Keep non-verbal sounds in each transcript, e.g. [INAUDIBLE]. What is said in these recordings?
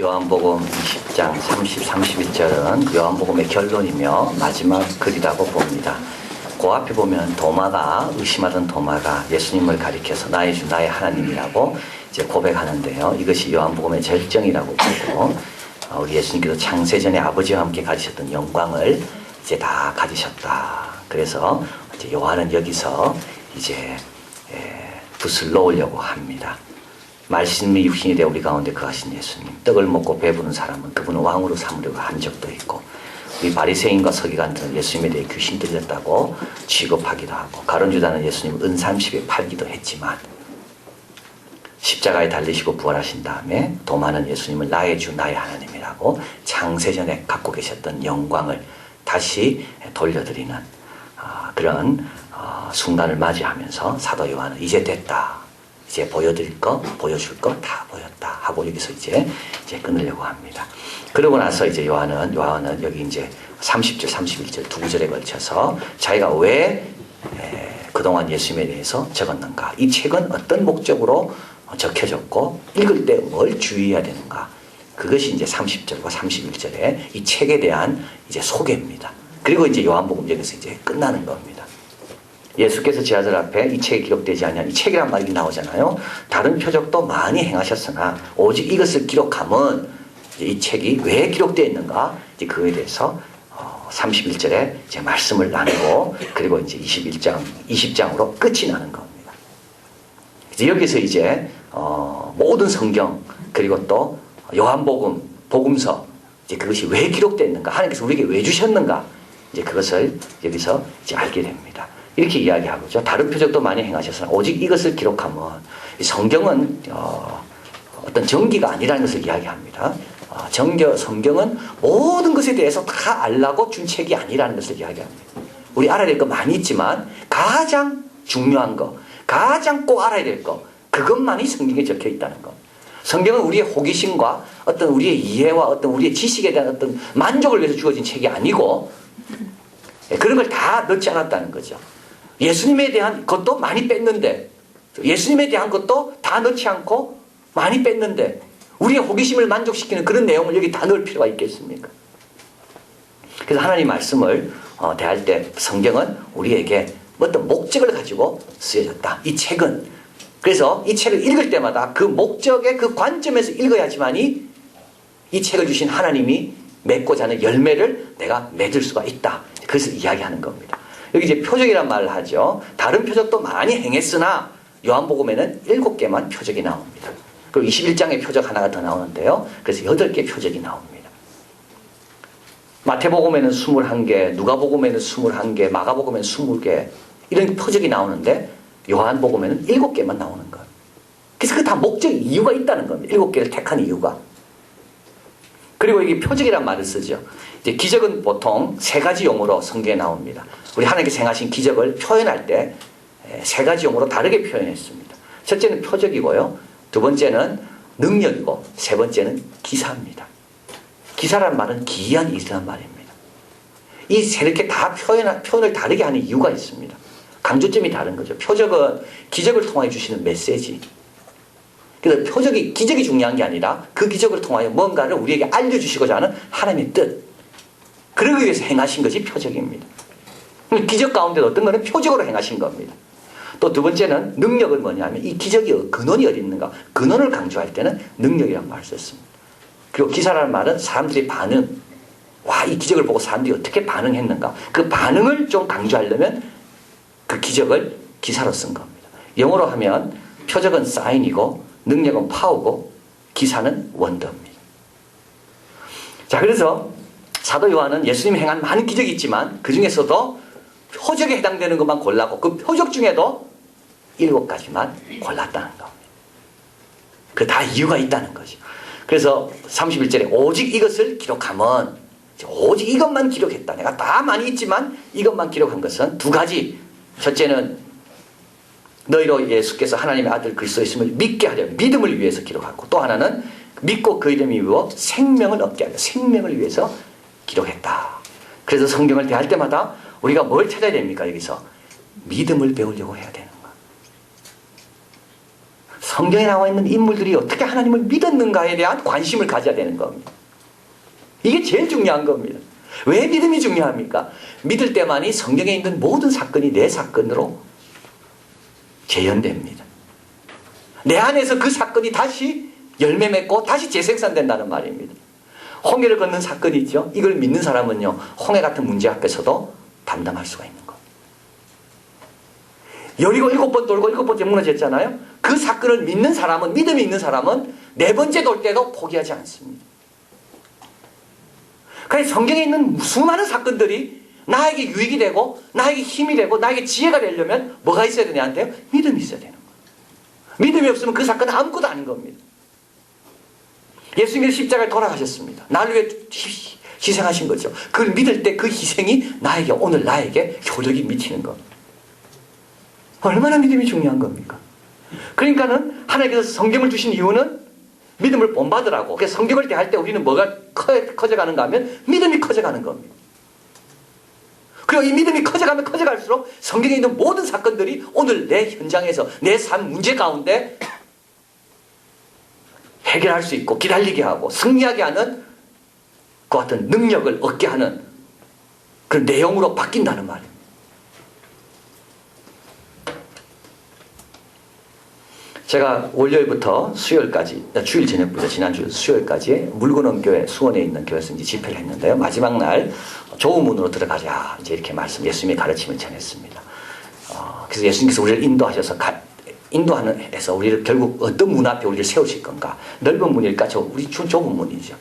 요한복음 20장 30, 31절은 요한복음의 결론이며 마지막 글이라고 봅니다. 그 앞에 보면 도마가 의심하던 도마가 예수님을 가리켜서 나의 주 나의 하나님이라고 이제 고백하는데요. 이것이 요한복음의 절정이라고 보고 어, 우리 예수님께서 창세전에 아버지와 함께 가지셨던 영광을 이제 다 가지셨다. 그래서 이제 요한은 여기서 이제 에, 붓을 놓으려고 합니다. 말씀이 육신이 되어 우리 가운데 거하신 예수님 떡을 먹고 배부른 사람은 그분을 왕으로 삼으려고 한 적도 있고 우리 바리새인과 서기관들은 예수님에 대해 귀신 들렸다고 취급하기도 하고 가론주다는 예수님을 은삼십에 팔기도 했지만 십자가에 달리시고 부활하신 다음에 도마는 예수님을 나의 주 나의 하나님이라고 창세전에 갖고 계셨던 영광을 다시 돌려드리는 아, 그런 어, 순간을 맞이하면서 사도 요한은 이제 됐다. 이제 보여드릴 거, 보여줄 거 다 보였다 하고 여기서 이제 이제 끊으려고 합니다. 그러고 나서 이제 요한은 요한은 여기 이제 30절, 31절 두 구절에 걸쳐서 자기가 왜 에, 그동안 예수님에 대해서 적었는가, 이 책은 어떤 목적으로 적혀졌고 읽을 때 뭘 주의해야 되는가, 그것이 이제 30절과 31절에 이 책에 대한 이제 소개입니다. 그리고 이제 요한복음 여기서 이제 끝나는 겁니다. 예수께서 제 아들 앞에 이 책에 기록되지 않냐 이 책이란 말이 나오잖아요. 다른 표적도 많이 행하셨으나 오직 이것을 기록함은 이 책이 왜 기록되어 있는가 이제 그에 대해서 31절에 제 말씀을 나누고 그리고 이제 21장 20장으로 끝이 나는 겁니다. 이제 여기서 이제 어, 모든 성경 그리고 또 요한복음 복음서 이제 그것이 왜 기록됐는가 하나님께서 우리에게 왜 주셨는가 이제 그것을 여기서 이제 알게 됩니다. 이렇게 이야기하고죠. 다른 표적도 많이 행하셨으나 오직 이것을 기록하면 성경은 어, 떤 정기가 아니라는 것을 이야기합니다. 어, 정겨 성경은 모든 것에 대해서 다 알라고 준 책이 아니라는 것을 이야기합니다. 우리 알아야 될 거 많이 있지만 가장 중요한 거, 가장 꼭 알아야 될 거, 그것만이 성경에 적혀 있다는 거. 성경은 우리의 호기심과 어떤 우리의 이해와 어떤 우리의 지식에 대한 어떤 만족을 위해서 주어진 책이 아니고 예, 그런 걸 다 넣지 않았다는 거죠. 예수님에 대한 것도 많이 뺐는데 예수님에 대한 것도 다 넣지 않고 많이 뺐는데 우리의 호기심을 만족시키는 그런 내용을 여기 다 넣을 필요가 있겠습니까? 그래서 하나님 말씀을 어, 대할 때 성경은 우리에게 어떤 목적을 가지고 쓰여졌다. 이 책은 그래서 이 책을 읽을 때마다 그 목적의 그 관점에서 읽어야지만이 이 책을 주신 하나님이 맺고자 하는 열매를 내가 맺을 수가 있다. 그것을 이야기하는 겁니다. 여기 이제 표적이란 말을 하죠. 다른 표적도 많이 행했으나 요한복음에는 일곱 개만 표적이 나옵니다. 그리고 21장의 표적 하나가 더 나오는데요. 그래서 여덟 개 표적이 나옵니다. 마태복음에는 21개, 누가복음에는 21개, 마가복음에는 20개 이런 표적이 나오는데 요한복음에는 일곱 개만 나오는 거예요. 그래서 그 다 목적 이유가 있다는 겁니다. 일곱 개를 택한 이유가. 그리고 여기 표적이란 말을 쓰죠. 이제 기적은 보통 세 가지 용어로 성경에 나옵니다. 우리 하나님께서 행하신 기적을 표현할 때 세 가지 용어로 다르게 표현했습니다. 첫째는 표적이고요. 두 번째는 능력이고 세 번째는 기사입니다. 기사란 말은 기이한 일이란 말입니다. 이 세 이렇게 다 표현, 표현을 다르게 하는 이유가 있습니다. 강조점이 다른 거죠. 표적은 기적을 통해 주시는 메시지. 그래서 표적이 기적이 중요한 게 아니라 그 기적을 통하여 뭔가를 우리에게 알려주시고자 하는 하나님의 뜻. 그러기 위해서 행하신 것이 표적입니다. 기적 가운데 어떤 거는 표적으로 행하신 겁니다. 또 두 번째는 능력은 뭐냐면 이 기적이 근원이 어디 있는가? 근원을 강조할 때는 능력이라는 말을 썼습니다. 그리고 기사라는 말은 사람들의 반응. 와, 이 기적을 보고 사람들이 어떻게 반응했는가? 그 반응을 좀 강조하려면 그 기적을 기사로 쓴 겁니다. 영어로 하면 표적은 사인이고 능력은 파워고 기사는 원더입니다. 자, 그래서 사도 요한은 예수님이 행한 많은 기적이 있지만 그 중에서도 표적에 해당되는 것만 골라고 그 표적 중에도 일곱 가지만 골랐다는 겁니다. 그 다 이유가 있다는 거죠. 그래서 31절에 오직 이것을 기록하면 오직 이것만 기록했다. 내가 다 많이 있지만 이것만 기록한 것은 두 가지. 첫째는 너희로 예수께서 하나님의 아들 그리스도였음을 믿게 하려 믿음을 위해서 기록하고 또 하나는 믿고 그 이름이 위워 생명을 얻게 하려 생명을 위해서 기록했다. 그래서 성경을 대할 때마다 우리가 뭘 찾아야 됩니까? 여기서 믿음을 배우려고 해야 되는 거야. 성경에 나와 있는 인물들이 어떻게 하나님을 믿었는가에 대한 관심을 가져야 되는 겁니다. 이게 제일 중요한 겁니다. 왜 믿음이 중요합니까? 믿을 때만이 성경에 있는 모든 사건이 내 사건으로 재현됩니다. 내 안에서 그 사건이 다시 열매 맺고 다시 재생산된다는 말입니다. 홍해를 걷는 사건이 있죠. 이걸 믿는 사람은요, 홍해 같은 문제 앞에서도 담담할 수가 있는 겁니다. 여리고 일곱 번 돌고 일곱 번째 무너졌잖아요. 그 사건을 믿는 사람은, 믿음이 있는 사람은 네 번째 돌 때도 포기하지 않습니다. 그래서 성경에 있는 수많은 사건들이 나에게 유익이 되고, 나에게 힘이 되고, 나에게 지혜가 되려면 뭐가 있어야 되냐한테요? 믿음이 있어야 되는 거예요. 믿음이 없으면 그 사건은 아무것도 아닌 겁니다. 예수님께서 십자가에 돌아가셨습니다. 나를 위해 희- 희생하신 거죠. 그걸 믿을 때 그 희생이 나에게, 오늘 나에게 효력이 미치는 겁니다. 얼마나 믿음이 중요한 겁니까? 그러니까는 하나님께서 성경을 주신 이유는 믿음을 본받으라고. 그래서 성경을 대할 때 우리는 뭐가 커, 커져가는가 하면 믿음이 커져가는 겁니다. 그리고 이 믿음이 커져가면 커져갈수록 성경에 있는 모든 사건들이 오늘 내 현장에서 내 삶 문제 가운데 해결할 수 있고 기다리게 하고 승리하게 하는 그 같은 능력을 얻게 하는 그 내용으로 바뀐다는 말이에요. 제가 월요일부터 수요일까지, 주일 저녁부터 지난주 수요일까지 물건원 교회 수원에 있는 교회에서 이제 집회를 했는데요. 마지막 날 좋은 문으로 들어가자 이제 이렇게 말씀, 예수님의 가르침을 전했습니다. 어, 그래서 예수님께서 우리를 인도하셔서 가, 인도하는 해서 우리를 결국 어떤 문 앞에 우리를 세우실 건가? 넓은 문일까? 저 우리 주, 좁은 문이죠.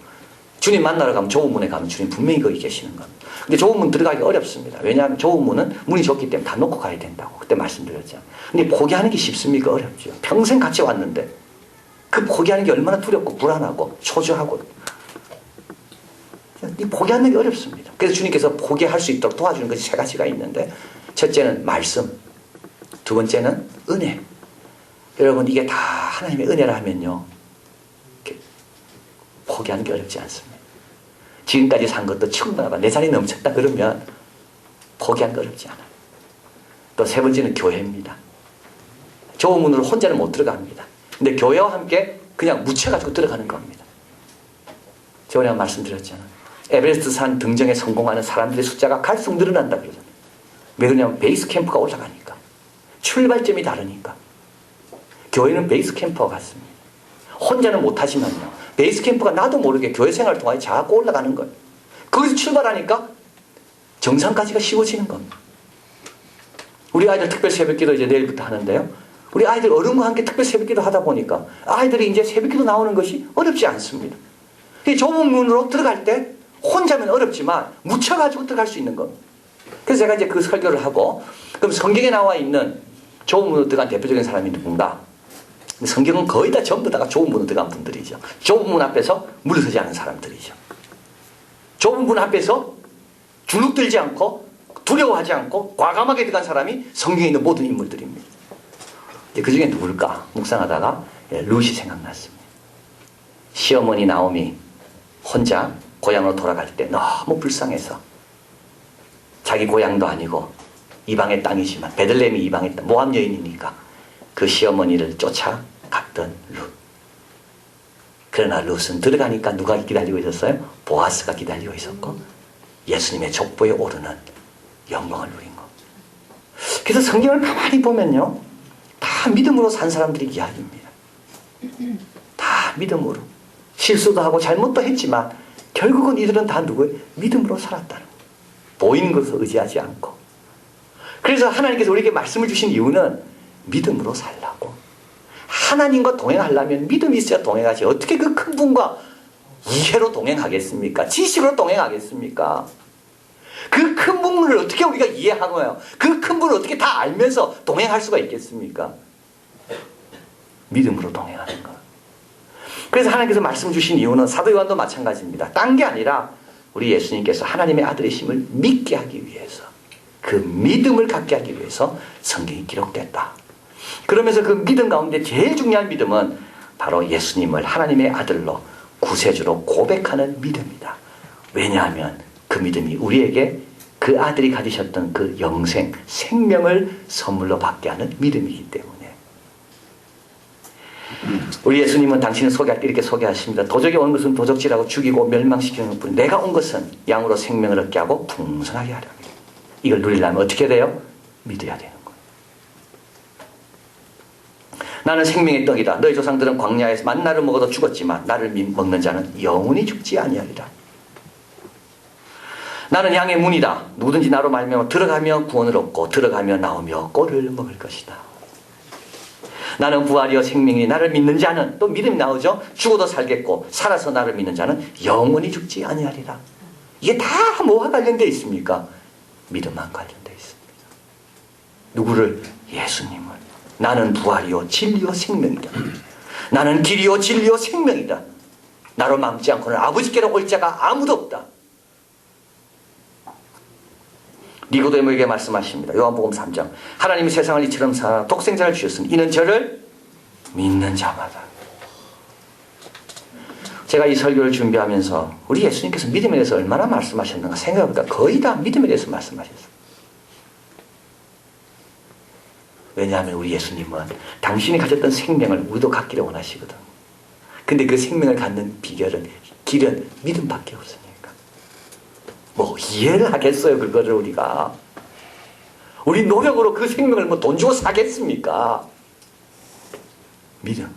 주님 만나러 가면 좁은 문에 가면 주님 분명히 거기 계시는 겁니다. 근데 좁은 문 들어가기 어렵습니다. 왜냐하면 좁은 문은 문이 좁기 때문에 다 놓고 가야 된다고 그때 말씀드렸죠. 근데 포기하는 게 쉽습니까? 어렵죠. 평생 같이 왔는데 그 포기하는 게 얼마나 두렵고 불안하고 초조하고 이 포기하는 게 어렵습니다. 그래서 주님께서 포기할 수 있도록 도와주는 것이 세 가지가 있는데 첫째는 말씀, 두 번째는 은혜. 여러분 이게 다 하나님의 은혜라 하면요 포기하는 게 어렵지 않습니다. 지금까지 산 것도 충분하다. 내 잔이 넘쳤다 그러면 포기하는 게 어렵지 않아요. 또세 번째는 교회입니다. 좁은 문으로 혼자는 못 들어갑니다. 근데 교회와 함께 그냥 묻혀가지고 들어가는 겁니다. 저번에 한 말씀드렸잖아요. 에베레스트 산 등정에 성공하는 사람들의 숫자가 갈수록 늘어난다 그러잖아요. 왜 그러냐면 베이스 캠프가 올라가니까. 출발점이 다르니까. 교회는 베이스 캠프와 같습니다. 혼자는 못하지만요. 베이스 캠프가 나도 모르게 교회 생활 동안에 자꾸 올라가는 거예요. 거기서 출발하니까 정상까지가 쉬워지는 겁니다. 우리 아이들 특별 새벽기도 이제 내일부터 하는데요. 우리 아이들 어른과 함께 특별 새벽기도 하다 보니까 아이들이 이제 새벽기도 나오는 것이 어렵지 않습니다. 이 좁은 문으로 들어갈 때 혼자면 어렵지만 묻혀가지고 들어갈 수 있는 겁니다. 그래서 제가 이제 그 설교를 하고 그럼 성경에 나와 있는 좁은 문으로 들어간 대표적인 사람이 누군가? 성경은 거의 다 전부 다가 좁은 문으로 들어간 분들이죠. 좁은 문 앞에서 물러서지 않은 사람들이죠. 좁은 문 앞에서 주눅들지 않고 두려워하지 않고 과감하게 들어간 사람이 성경에 있는 모든 인물들입니다. 그 중에 누굴까? 묵상하다가 예, 루시 생각났습니다. 시어머니 나오미 혼자 고향으로 돌아갈 때 너무 불쌍해서 자기 고향도 아니고 이방의 땅이지만 베들레헴이 이방의 땅, 모함 여인이니까 그 시어머니를 쫓아 갔던 룻. 그러나 룻은 들어가니까 누가 기다리고 있었어요? 보아스가 기다리고 있었고 예수님의 족보에 오르는 영광을 누린 거. 그래서 성경을 가만히 보면요. 다 믿음으로 산 사람들이 이야기입니다. 다 믿음으로. 실수도 하고 잘못도 했지만 결국은 이들은 다 누구예요? 믿음으로 살았다는 거. 보이는 것을 의지하지 않고. 그래서 하나님께서 우리에게 말씀을 주신 이유는 믿음으로 살라고. 하나님과 동행하려면 믿음이 있어야 동행하지. 어떻게 그 큰 분과 이해로 동행하겠습니까? 지식으로 동행하겠습니까? 그 큰 분을 어떻게 우리가 이해하고요? 그 큰 분을 어떻게 다 알면서 동행할 수가 있겠습니까? 믿음으로 동행하는 것. 그래서 하나님께서 말씀 주신 이유는 사도 요한도 마찬가지입니다. 딴 게 아니라 우리 예수님께서 하나님의 아들이심을 믿게 하기 위해서 그 믿음을 갖게 하기 위해서 성경이 기록됐다. 그러면서 그 믿음 가운데 제일 중요한 믿음은 바로 예수님을 하나님의 아들로 구세주로 고백하는 믿음이다. 왜냐하면 그 믿음이 우리에게 그 아들이 가지셨던 그 영생, 생명을 선물로 받게 하는 믿음이기 때문에. 우리 예수님은 당신을 소개할 때 이렇게 소개하십니다. 도적이 온 것은 도적질하고 죽이고 멸망시키는 것뿐 내가 온 것은 양으로 생명을 얻게 하고 풍성하게 하려. 이걸 누리려면 어떻게 돼요? 믿어야 거예요. 나는 생명의 떡이다. 너희 조상들은 광야에서 만나를 먹어도 죽었지만 나를 믿- 먹는 자는 영원히 죽지 아니하리라. 나는 양의 문이다. 누구든지 나로 말미암아 들어가며 구원을 얻고 들어가며 나오며 꼴을 먹을 것이다. 나는 부활이요 생명이 나를 믿는 자는 또 믿음이 나오죠. 죽어도 살겠고 살아서 나를 믿는 자는 영원히 죽지 아니하리라. 이게 다 뭐와 관련되어 있습니까? 믿음만 관련되어 있습니다. 누구를? 예수님을. 나는 부활이요 진리요 생명이다. 나는 길이요 진리요 생명이다. 나로 망지 않고는 아버지께로 올 자가 아무도 없다. 니고데모에게 말씀하십니다. 요한복음 3장. 하나님이 세상을 이처럼 사 독생자를 주셨으니 이는 저를 믿는 자마다. 제가 이 설교를 준비하면서 우리 예수님께서 믿음에 대해서 얼마나 말씀하셨는가 생각해보니까 거의 다 믿음에 대해서 말씀하셨어요. 왜냐하면 우리 예수님은 당신이 가졌던 생명을 우리도 갖기를 원하시거든. 근데 그 생명을 갖는 비결은 길은 믿음밖에 없으니까. 뭐 이해를 하겠어요 그거를 우리가. 우리 노력으로 그 생명을 뭐 돈 주고 사겠습니까? 믿음.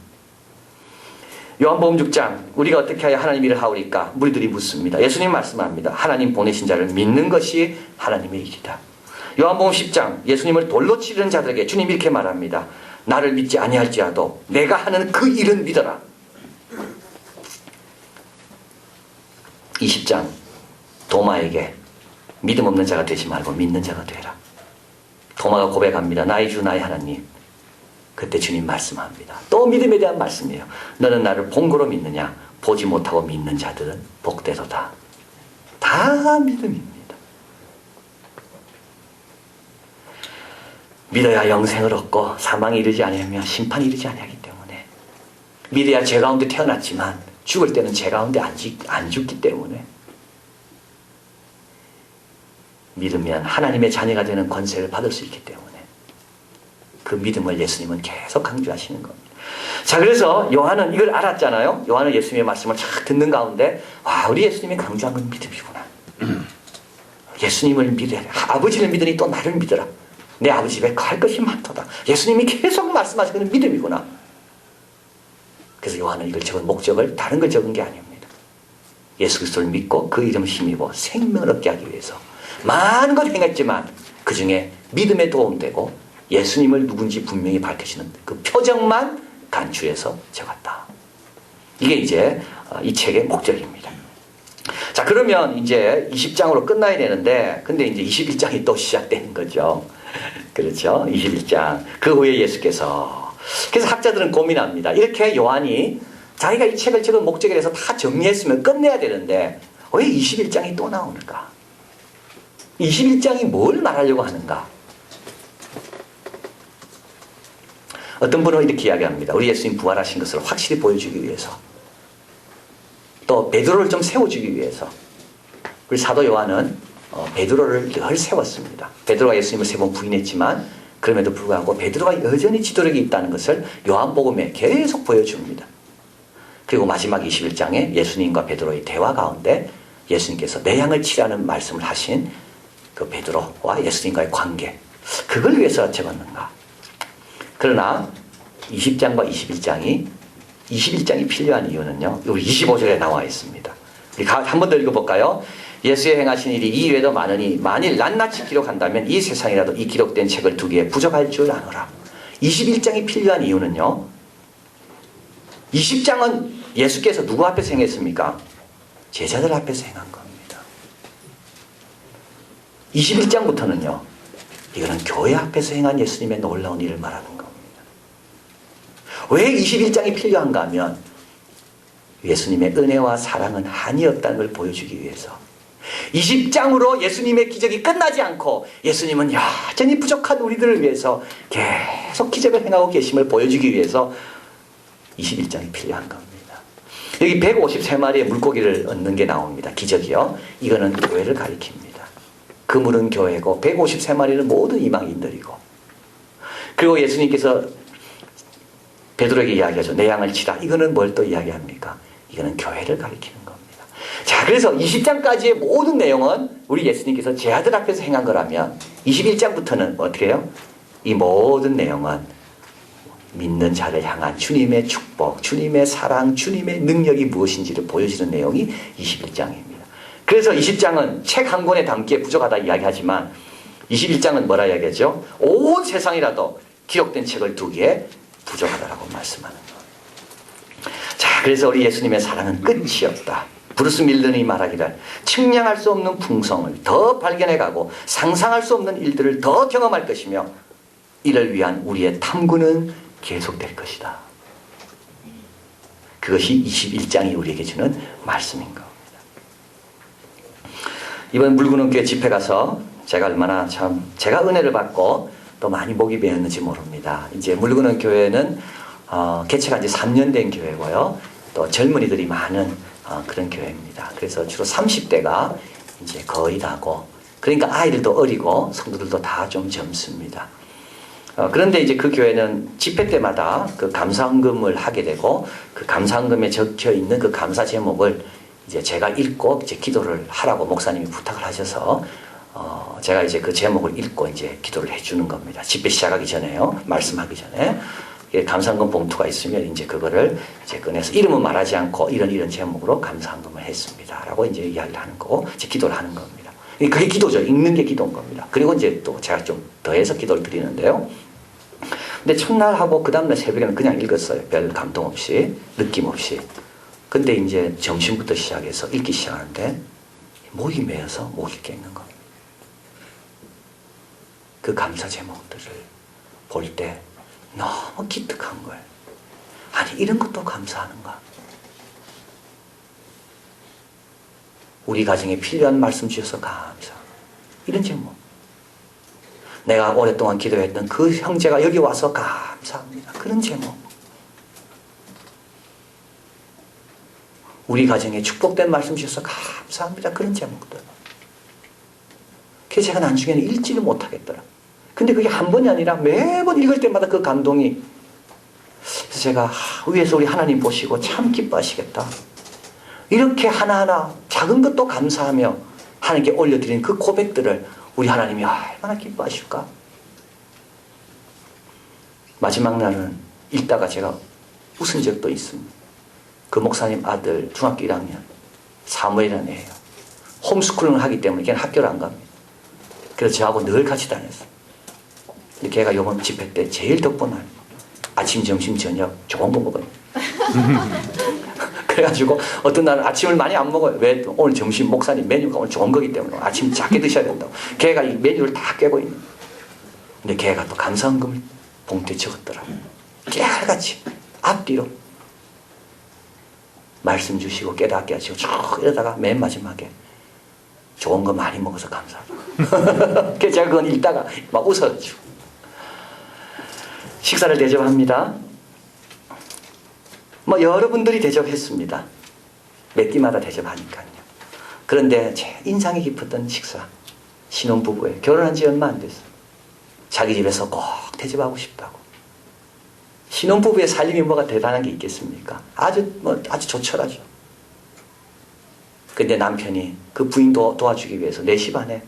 요한복음 6장 우리가 어떻게 하여 하나님 일을 하오리까 무리들이 묻습니다. 예수님 말씀합니다. 하나님 보내신 자를 믿는 것이 하나님의 일이다. 요한복음 10장 예수님을 돌로 치는 자들에게 주님 이렇게 말합니다. 나를 믿지 아니할지라도 내가 하는 그 일은 믿어라. 20장 도마에게 믿음 없는 자가 되지 말고 믿는 자가 되라. 도마가 고백합니다. 나의 주 나의 하나님. 그때 주님 말씀합니다. 또 믿음에 대한 말씀이에요. 너는 나를 본고로 믿느냐? 보지 못하고 믿는 자들은 복되도다. 다 믿음입니다. 믿어야 영생을 얻고 사망에 이르지 아니하며 심판에 이르지 아니하기 때문에 믿어야 죄 가운데 태어났지만 죽을 때는 죄 가운데 안, 죽, 안 죽기 때문에 믿으면 하나님의 자녀가 되는 권세를 받을 수 있기 때문에 그 믿음을 예수님은 계속 강조하시는 겁니다. 자, 그래서 요한은 이걸 알았잖아요. 요한은 예수님의 말씀을 착 듣는 가운데, 와, 우리 예수님이 강조한 건 믿음이구나. 예수님을 믿어야 돼. 아버지를 믿으니 또 나를 믿어라. 내 아버지 집에 갈 것이 많도다. 예수님이 계속 말씀하시는 믿음이구나. 그래서 요한은 이걸 적은 목적을 다른 걸 적은 게 아닙니다. 예수 그리스도를 믿고 그 이름을 힘입어 생명을 얻게 하기 위해서 많은 걸 행했지만 그 중에 믿음에 도움되고 예수님을 누군지 분명히 밝히시는 그 표정만 간추해서 적었다. 이게 이제 어, 이 책의 목적입니다. 자, 그러면 이제 20장으로 끝나야 되는데, 근데 이제 21장이 또 시작되는 거죠. [LAUGHS] 그렇죠. 21장. 그 후에 예수께서. 그래서 학자들은 고민합니다. 이렇게 요한이 자기가 이 책을 적은 목적에 대해서 다 정리했으면 끝내야 되는데, 왜 21장이 또 나오는가? 21장이 뭘 말하려고 하는가? 어떤 분은 이렇게 이야기합니다. 우리 예수님 부활하신 것을 확실히 보여주기 위해서. 또 베드로를 좀 세워주기 위해서. 우리 사도 요한은 어, 베드로를 늘 세웠습니다. 베드로가 예수님을 세 번 부인했지만 그럼에도 불구하고 베드로가 여전히 지도력이 있다는 것을 요한복음에 계속 보여줍니다. 그리고 마지막 21장에 예수님과 베드로의 대화 가운데 예수님께서 내 양을 치라는 말씀을 하신 그 베드로와 예수님과의 관계 그걸 위해서 적었는가? 그러나 20장과 21장이 21장이 필요한 이유는요. 여기 25절에 나와 있습니다. 한번 더 읽어볼까요? 예수의 행하신 일이 이 외에도 많으니 만일 낱낱이 기록한다면 이 세상이라도 이 기록된 책을 두기에 부족할 줄 아노라. 21장이 필요한 이유는요. 20장은 예수께서 누구 앞에서 행했습니까? 제자들 앞에서 행한 겁니다. 21장부터는요. 이거는 교회 앞에서 행한 예수님의 놀라운 일을 말하는 겁니다. 왜 21장이 필요한가 하면 예수님의 은혜와 사랑은 한이 없다는 걸 보여주기 위해서 20장으로 예수님의 기적이 끝나지 않고 예수님은 여전히 부족한 우리들을 위해서 계속 기적을 행하고 계심을 보여주기 위해서 21장이 필요한 겁니다. 여기 153마리의 물고기를 얻는 게 나옵니다. 기적이요. 이거는 교회를 가리킵니다. 그물은 교회고 153마리는 모든 이방인들이고 그리고 예수님께서 베드로에게 이야기하죠. 내 양을 치라. 이거는 뭘 또 이야기합니까? 이거는 교회를 가리키는 겁니다. 자, 그래서 20장까지의 모든 내용은 우리 예수님께서 제 아들 앞에서 행한 거라면 21장부터는 어떻게 해요? 이 모든 내용은 믿는 자를 향한 주님의 축복, 주님의 사랑, 주님의 능력이 무엇인지를 보여주는 내용이 21장입니다. 그래서 20장은 책 한 권에 담기에 부족하다 이야기하지만 21장은 뭐라 이야기하죠? 온 세상이라도 기록된 책을 두기에 부족하다라고 말씀하는 거예요. 자, 그래서 우리 예수님의 사랑은 끝이 없다. 브루스 밀런이 말하기를 측량할 수 없는 풍성을 더 발견해가고 상상할 수 없는 일들을 더 경험할 것이며 이를 위한 우리의 탐구는 계속될 것이다. 그것이 21장이 우리에게 주는 말씀인 겁니다. 이번 물구는 교회 집회 가서 제가 얼마나 참 제가 은혜를 받고 또 많이 목이 베었는지 모릅니다. 이제 물구는 교회는 어, 개최가 이제 3년 된 교회고요. 또 젊은이들이 많은 어, 그런 교회입니다. 그래서 주로 30대가 이제 거의 다고 그러니까 아이들도 어리고 성도들도 다 좀 젊습니다. 어, 그런데 이제 그 교회는 집회 때마다 그 감사헌금을 하게 되고 그 감사헌금에 적혀 있는 그 감사 제목을 이제 제가 읽고 이제 기도를 하라고 목사님이 부탁을 하셔서 어, 제가 이제 그 제목을 읽고 이제 기도를 해주는 겁니다. 집회 시작하기 전에요. 말씀하기 전에. 예, 감사헌금 봉투가 있으면 이제 그거를 이제 꺼내서 이름은 말하지 않고 이런 이런 제목으로 감사헌금을 했습니다. 라고 이제 이야기를 하는 거고 이제 기도를 하는 겁니다. 그게 기도죠. 읽는 게 기도인 겁니다. 그리고 이제 또 제가 좀 더해서 기도를 드리는데요. 근데 첫날 하고 그 다음날 새벽에는 그냥 읽었어요. 별 감동 없이, 느낌 없이. 근데 이제 점심부터 시작해서 읽기 시작하는데 목이 못 읽게 읽는 겁니다. 그 감사 제목들을 볼 때 너무 기특한 거예요. 아니, 이런 것도 감사하는가? 우리 가정에 필요한 말씀 주셔서 감사. 이런 제목. 내가 오랫동안 기도했던 그 형제가 여기 와서 감사합니다. 그런 제목. 우리 가정에 축복된 말씀 주셔서 감사합니다. 그런 제목들. 그래서 제가 나중에는 읽지를 못하겠더라. 근데 그게 한 번이 아니라 매번 읽을 때마다 그 감동이 그래서 제가 위에서 우리 하나님 보시고 참 기뻐하시겠다. 이렇게 하나하나 작은 것도 감사하며 하나님께 올려드린 그 고백들을 우리 하나님이 얼마나 기뻐하실까? 마지막 날은 읽다가 제가 웃은 적도 있습니다. 그 목사님 아들 중학교 1학년 사무엘이라는 애예요. 홈스쿨링을 하기 때문에 걔는 학교를 안 갑니다. 그래서 저하고 늘 같이 다녔어요. 걔가 이번 집회 때 제일 덕분 날 아침, 점심, 저녁 좋은 거 먹어요. [LAUGHS] 그래가지고 어떤 날은 아침을 많이 안 먹어요. 왜? 오늘 점심 목사님 메뉴가 오늘 좋은 거기 때문에 아침 작게 드셔야 된다고. 걔가 이 메뉴를 다 깨고 있는 거예요. 근데 걔가 또 감사헌금을 봉투에 적었더라고요. 깨알같이 앞뒤로 말씀 주시고 깨닫게 하시고 쭉 이러다가 맨 마지막에 좋은 거 많이 먹어서 감사하다. [LAUGHS] 그래서 제가 그건 읽다가 막 웃어가지고 식사를 대접합니다. 뭐 여러분들이 대접했습니다. 몇 끼마다 대접하니까요. 그런데 제 인상이 깊었던 식사 신혼부부에 결혼한 지 얼마 안 됐어요. 자기 집에서 꼭 대접하고 싶다고. 신혼부부의 살림이 뭐가 대단한 게 있겠습니까? 아주 뭐 아주 조촐하죠. 근데 남편이 그 부인 도, 도와주기 위해서 4시 반에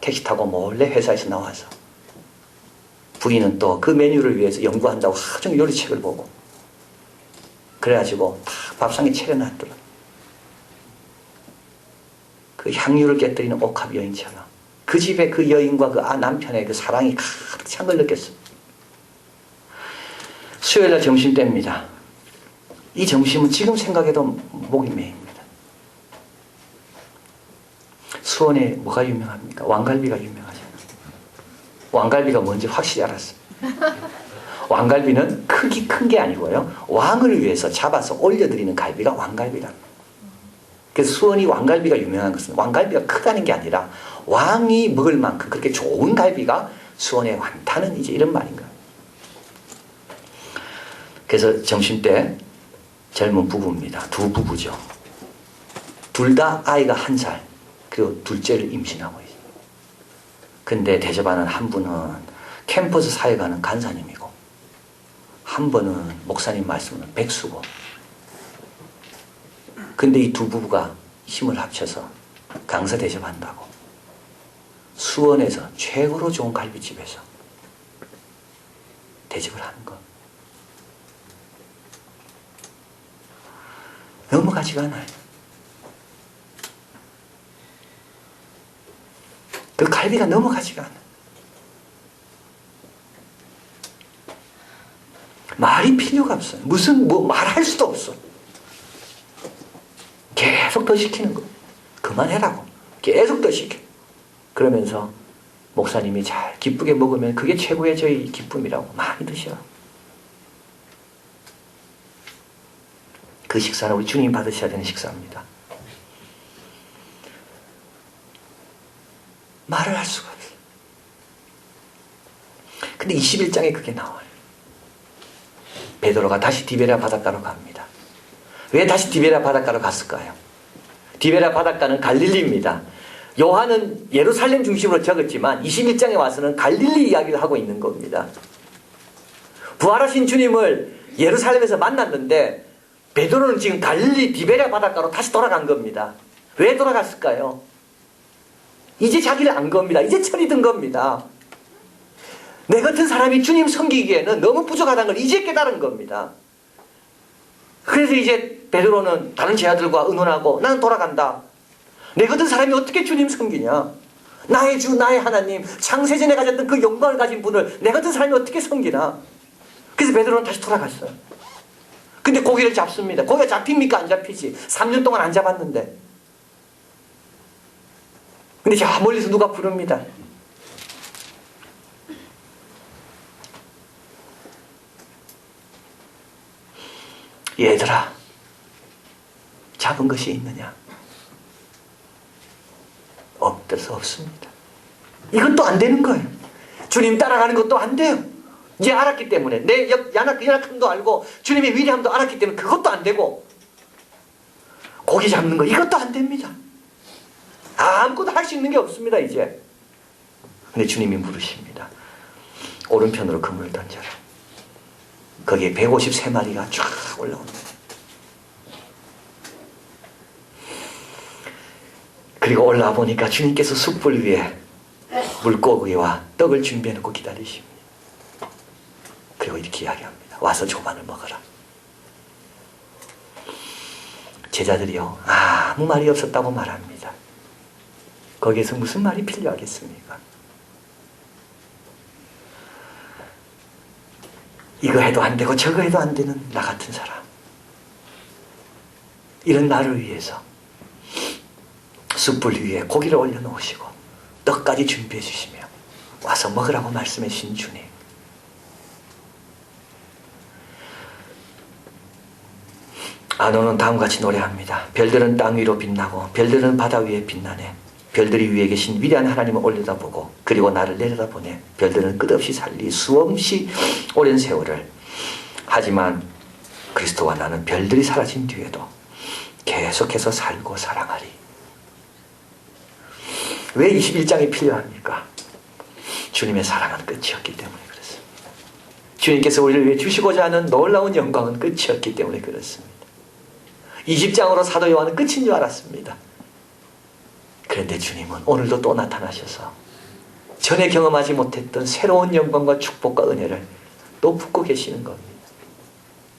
택시 타고 몰래 회사에서 나와서 부인은 또 그 메뉴를 위해서 연구한다고 하루 종일 요리책을 보고 그래가지고 다 밥상에 차려놨더라. 그 향유를 깨뜨리는 옥합 여인처럼 그 집에 그 여인과 그 아, 남편의 그 사랑이 가득 찬 걸 느꼈어. 수요일날 점심 때입니다. 이 점심은 지금 생각해도 목이 메입니다. 수원에 뭐가 유명합니까? 왕갈비가 유명하잖아요. 왕갈비가 뭔지 확실히 알았어요. 왕갈비는 크기 큰 게 아니고요. 왕을 위해서 잡아서 올려드리는 갈비가 거예요. 그래서 수원이 왕갈비가 유명한 것은 왕갈비가 크다는 게 아니라 왕이 먹을 만큼 그렇게 좋은 갈비가 수원에 많다는 이제 이런 말인 거예요. 그래서 점심 때 젊은 부부입니다. 두 부부죠. 둘 다 아이가 한 살, 그리고 둘째를 임신하고 있어요. 근데 대접하는 한 분은 캠퍼스 사회가는 간사님이고, 한한 번은 목사님 말씀은 백수고 근데 이 두 부부가 힘을 합쳐서 강사 대접한다고 수원에서 최고로 좋은 갈비집에서 대접을 하는 거 넘어가지가 않아요. 그 갈비가 넘어가지가 않아. 말이 필요가 없어요. 무슨 뭐 말할 수도 없어. 계속 더 시키는 거. 그만해라고. 계속 더 시켜. 그러면서 목사님이 잘 기쁘게 먹으면 그게 최고의 저희 기쁨이라고 많이 드셔. 그 식사는 우리 주님 받으셔야 되는 식사입니다. 말을 할 수가 없어요. 근데 21장에 그게 나와요. 베드로가 다시 디베라 바닷가로 갑니다. 왜 다시 디베라 바닷가로 갔을까요? 디베라 바닷가는 갈릴리입니다. 요한은 예루살렘 중심으로 적었지만 21장에 와서는 갈릴리 이야기를 하고 있는 겁니다. 부활하신 주님을 예루살렘에서 만났는데 베드로는 지금 갈릴리 디베랴 바닷가로 다시 돌아간 겁니다. 왜 돌아갔을까요? 이제 자기를 안 겁니다. 이제 철이 든 겁니다. 내 같은 사람이 주님 섬기기에는 너무 부족하다는 걸 이제 깨달은 겁니다. 그래서 이제 베드로는 다른 제자들과 의논하고 나는 돌아간다. 내 같은 사람이 어떻게 주님 섬기냐? 나의 주, 나의 하나님, 창세전에 가졌던 그 영광을 가진 분을 내 같은 사람이 어떻게 섬기나? 그래서 베드로는 다시 돌아갔어요. 근데 고기를 잡습니다. 고기가 잡힙니까? 안 잡히지. 3년 동안 안 잡았는데. 근데 저 멀리서 누가 부릅니다. 얘들아, 잡은 것이 있느냐? 없대서 없습니다. 이것도 안 되는 거예요. 주님 따라가는 것도 안 돼요. 이제 알았기 때문에 내 연약함도 알고 주님의 위대함도 알았기 때문에 그것도 안 되고 고기 잡는 거 이것도 안 됩니다. 아무것도 할 수 있는 게 없습니다 이제. 근데 주님이 물으십니다. 오른편으로 그물을 던져라. 거기에 153마리가 쫙 올라옵니다. 그리고 올라와 보니까 주님께서 숯불 위에 물고기와 떡을 준비해 놓고 기다리십니다. 그리고 이렇게 이야기합니다. 와서 조반을 먹어라. 제자들이요, 아무 말이 없었다고 말합니다. 거기에서 무슨 말이 필요하겠습니까? 이거 해도 안 되고 저거 해도 안 되는 나 같은 사람. 이런 나를 위해서 숯불 위에 고기를 올려놓으시고 떡까지 준비해 주시며 와서 먹으라고 말씀해 주신 주님. 아노는 다음과 같이 노래합니다. 별들은 땅 위로 빛나고 별들은 바다 위에 빛나네. 별들이 위에 계신 위대한 하나님을 올려다보고 그리고 나를 내려다보네. 별들은 끝없이 살리 수없이 오랜 세월을 하지만 그리스도와 나는 별들이 사라진 뒤에도 계속해서 살고 사랑하리. 왜 21장이 필요합니까? 주님의 사랑은 끝이 없기 때문에 그렇습니다. 주님께서 우리를 위해 주시고자 하는 놀라운 영광은 끝이 없기 때문에 그렇습니다. 20장으로 사도 요한은 끝인 줄 알았습니다. 그런데 주님은 오늘도 또 나타나셔서 전에 경험하지 못했던 새로운 영광과 축복과 은혜를 또 붓고 계시는 겁니다.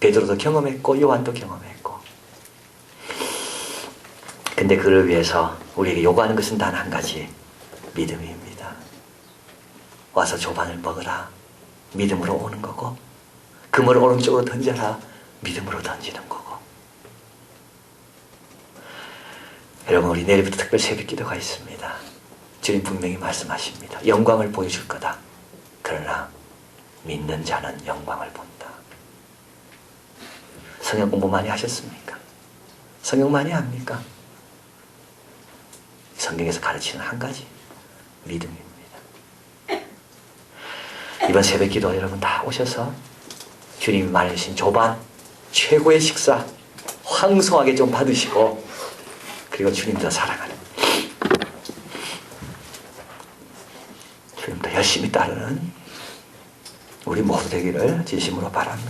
베드로도 경험했고 요한도 경험했고 근데 그를 위해서 우리에게 요구하는 것은 단 한 가지 믿음입니다. 와서 조반을 먹으라 믿음으로 오는 거고 그물을 오른쪽으로 던져라 믿음으로 던지는 거고 여러분 우리 내일부터 특별 새벽 기도가 있습니다. 주님 분명히 말씀하십니다. 영광을 보여줄 거다. 그러나 믿는 자는 영광을 본다. 성경 공부 많이 하셨습니까? 성경 많이 합니까? 성경에서 가르치는 한 가지 믿음입니다. 이번 새벽 기도 여러분 다 오셔서 주님이 말해주신 조반 최고의 식사 황송하게 좀 받으시고 그리고 주님 더 사랑하는 주님 더 열심히 따르는 우리 모두 되기를 진심으로 바랍니다.